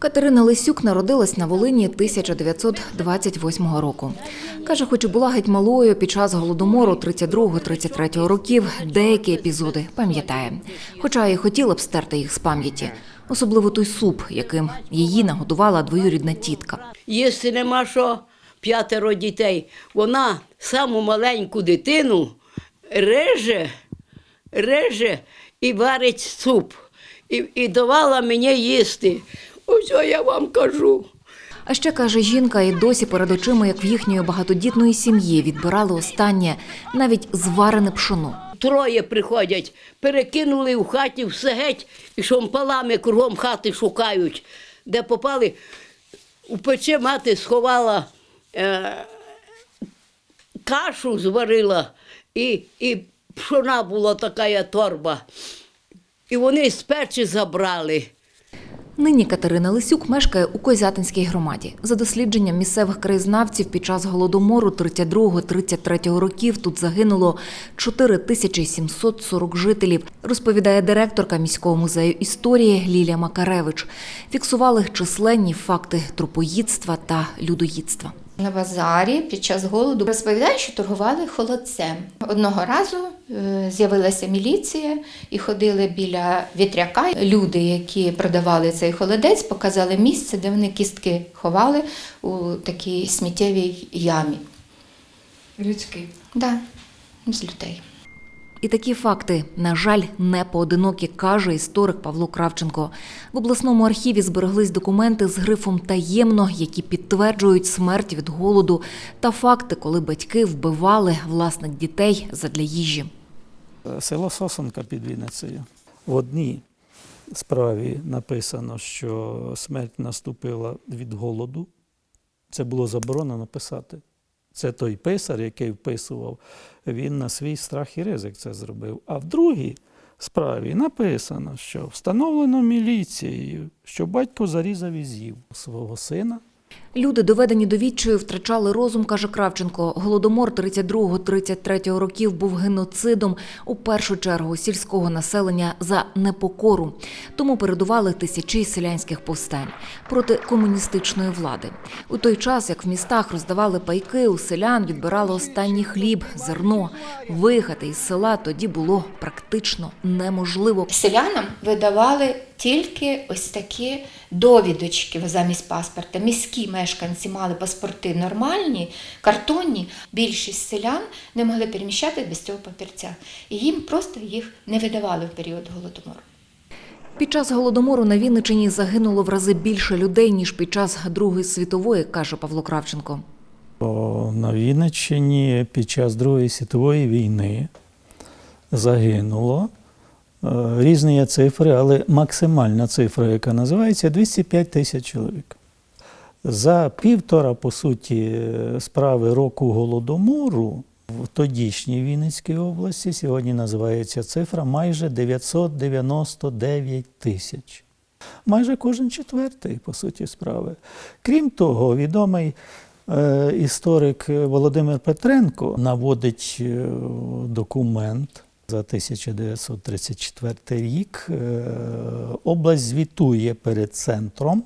Катерина Лисюк народилась на Волині 1928 року. Каже, хоч і була геть малою під час голодомору 32-33 років, деякі епізоди пам'ятає. Хоча і хотіла б стерти їх з пам'яті, особливо той суп, яким її нагодувала двоюрідна тітка. Їсти нема що, п'ятеро дітей. Вона саму маленьку дитину реже, реже і варить суп. І, і давала мені їсти. Ось я вам кажу. А ще каже жінка, і досі перед очима, як в їхньої багатодітної сім'ї відбирали останнє навіть зварене пшоно. Троє приходять, перекинули в хаті все геть, і шомпалами кругом хати шукають. Де попали, у печі мати сховала е, кашу зварила, і, і пшона була така торба. І вони з печі забрали. Нині Катерина Лисюк мешкає у Козятинській громаді. За дослідженням місцевих краєзнавців, під час голодомору 32-33 років тут загинуло 4740 жителів, розповідає директорка міського музею історії Лілія Макаревич. Фіксували численні факти трупоїдства та людоїдства. На базарі під час голоду Розповідає, що торгували холодцем. Одного разу е, з'явилася міліція і ходили біля вітряка. Люди, які продавали цей холодець, показали місце, де вони кістки ховали у такій сміттєвій ямі. Людський. Да, з людей. І такі факти, на жаль, не поодинокі, каже історик Павло Кравченко. В обласному архіві збереглись документи з грифом таємно, які підтверджують смерть від голоду та факти, коли батьки вбивали власних дітей задля їжі. Село Сосонка під Вінницею. В одній справі написано, що смерть наступила від голоду. Це було заборонено писати. Це той писар, який вписував, він на свій страх і ризик це зробив. А в другій справі написано, що встановлено міліцією, що батько зарізав і з'їв свого сина. Люди, доведені до відчаю, втрачали розум, каже Кравченко. Голодомор 32-33 років був геноцидом у першу чергу сільського населення за непокору. Тому передували тисячі селянських повстань проти комуністичної влади. У той час, як в містах роздавали пайки, у селян відбирали останній хліб, зерно. Виїхати із села тоді було практично неможливо. Селянам видавали тільки ось такі довідочки замість паспорта. Міські мешканці мали паспорти нормальні, картонні. Більшість селян не могли переміщати без цього папірця. І їм просто їх не видавали в період голодомору. Під час голодомору на Вінничині загинуло в рази більше людей ніж під час Другої світової, каже Павло Кравченко. На Вінниччині під час Другої світової війни загинуло. Е, Різні є цифри, але максимальна цифра, яка називається, 205 тисяч чоловік. За півтора, по суті, справи року голодомору в тодішній Вінницькій області сьогодні називається цифра майже 999 тисяч. Майже кожен четвертий, по суті, справи. Крім того, відомий е, історик Володимир Петренко наводить е, документ за 1934 рік. Е, область звітує перед центром, е,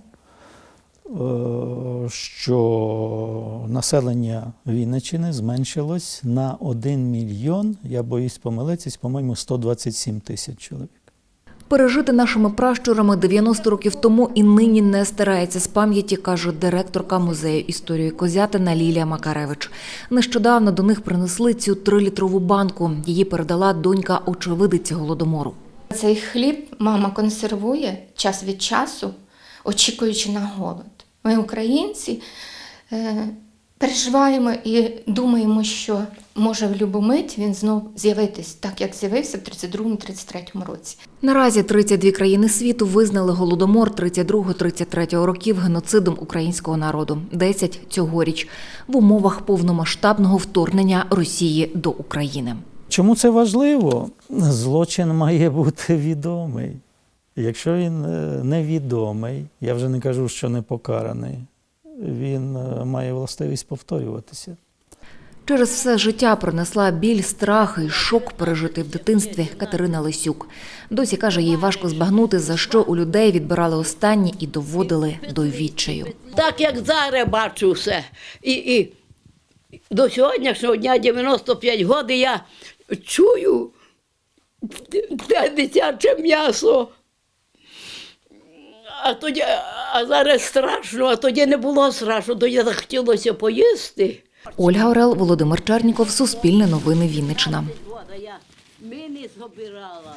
що населення Вінниччини зменшилось на 1 мільйон, я боюсь помилитись, по-моєму, 127 тисяч чоловік. Пережити нашими пращурами 90 років тому і нині не стирається з пам'яті, каже директорка музею історії Козятина Лілія Макаревич. Нещодавно до них принесли цю трилітрову банку. Її передала донька очевидиці голодомору. Цей хліб мама консервує час від часу, очікуючи на голод. Ми, українці, е, переживаємо і думаємо, що може в будь-яку мить він знов з'явитись, так як з'явився в 32-33 році. Наразі 32 країни світу визнали голодомор 32-33 років геноцидом українського народу. 10 цьогоріч в умовах повномасштабного вторгнення Росії до України. Чому це важливо? Злочин має бути відомий. Якщо він е, невідомий, я вже не кажу, що не покараний, він е, має властивість повторюватися. Через все життя пронесла біль, страх і шок пережитий в дитинстві Катерина Лисюк. Досі каже, їй важко збагнути, за що у людей відбирали останні і доводили до відчаю. Так як зараз бачу все. І, і до сьогоднішнього дня 95 років я чую те дитяче м'ясо. А тоді, а зараз страшно, а тоді не було страшно, тоді так хотілося поїсти. Ольга Орел, Володимир Черніков, Суспільне новини Вінниччина. Ми не збирала.